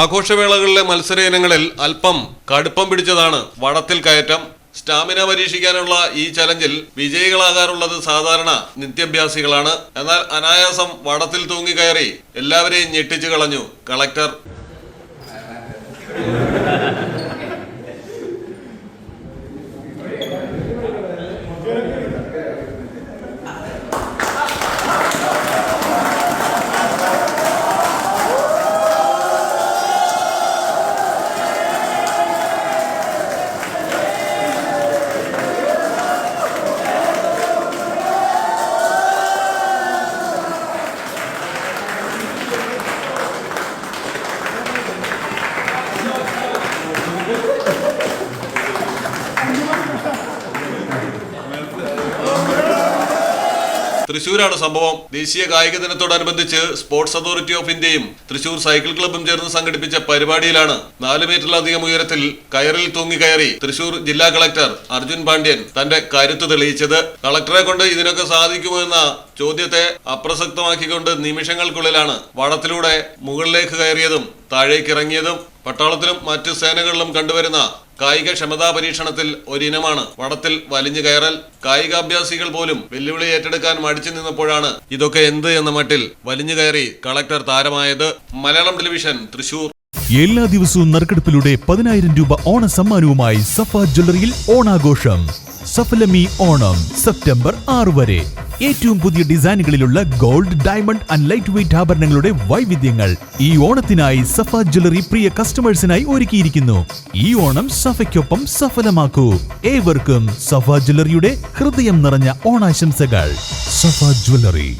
ആഘോഷവേളകളിലെ മത്സര ഇനങ്ങളിൽ അല്പം കടുപ്പം പിടിച്ചതാണ് വടത്തിൽ കയറ്റം. സ്റ്റാമിന പരീക്ഷിക്കാനുള്ള ഈ ചലഞ്ചിൽ വിജയികളാകാറുള്ളത് സാധാരണ നിത്യാഭ്യാസികളാണ്. എന്നാൽ അനായാസം വടത്തിൽ തൂങ്ങി കയറി എല്ലാവരെയും ഞെട്ടിച്ചു കളഞ്ഞു. കളക്ടർ. തൃശൂരാണ് സംഭവം. ദേശീയ കായിക ദിനത്തോടനുബന്ധിച്ച് സ്പോർട്സ് അതോറിറ്റി ഓഫ് ഇന്ത്യയും തൃശൂർ സൈക്കിൾ ക്ലബും ചേർന്ന് സംഘടിപ്പിച്ച പരിപാടിയിലാണ് നാല് മീറ്ററിലധികം ഉയരത്തിൽ കയറിൽ തൂങ്ങിക്കയറി തൃശൂർ ജില്ലാ കളക്ടർ അർജുൻ പാണ്ഡ്യൻ തന്റെ കരുത്ത് തെളിയിച്ചത്. കളക്ടറെ കൊണ്ട് ഇതിനൊക്കെ സാധിക്കുമോ എന്ന ചോദ്യത്തെ അപ്രസക്തമാക്കിക്കൊണ്ട് നിമിഷങ്ങൾക്കുള്ളിലാണ് വടത്തിലൂടെ മുകളിലേക്ക് കയറിയതും താഴേക്കിറങ്ങിയതും. പട്ടാളത്തിലും മറ്റ് സേനകളിലും കണ്ടുവരുന്ന കായിക ക്ഷമതാ പരീക്ഷണത്തിൽ ഒരിനമാണ്. വടത്തിൽ വലിഞ്ഞു കയറൽ കായികാഭ്യാസികൾ പോലും വെല്ലുവിളി ഏറ്റെടുക്കാൻ മടിച്ചു നിന്നപ്പോഴാണ് ഇതൊക്കെ എന്ത് എന്ന മട്ടിൽ വലിഞ്ഞു കയറി കളക്ടർ താരമായത് മലയാളം ടെലിവിഷൻ തൃശൂർ. എല്ലാ ദിവസവും നറുക്കെടുപ്പിലൂടെ പതിനായിരം രൂപ ഓണ സമ്മാനവുമായി സഫ ജ്വല്ലറിയിൽ ഓണാഘോഷം. സഫലമി ഓണം സെപ്റ്റംബർ ആറ് വരെ. ഏറ്റവും പുതിയ ഡിസൈനുകളിലുള്ള gold diamond and light weight ആഭരണങ്ങളുടെ വൈവിധ്യങ്ങൾ ഈ ഓണത്തിനായി സഫ ജ്വല്ലറി പ്രിയ കസ്റ്റമേഴ്സിനായി ഒരുക്കിയിരിക്കുന്നു. ഈ ഓണം സഫയ്ക്കൊപ്പം സഫലമാക്കൂ. ഏവർക്കും സഫ ജ്വല്ലറിയുടെ ഹൃദയം നിറഞ്ഞ ഓണാശംസകൾ. സഫ ജ്വല്ലറി.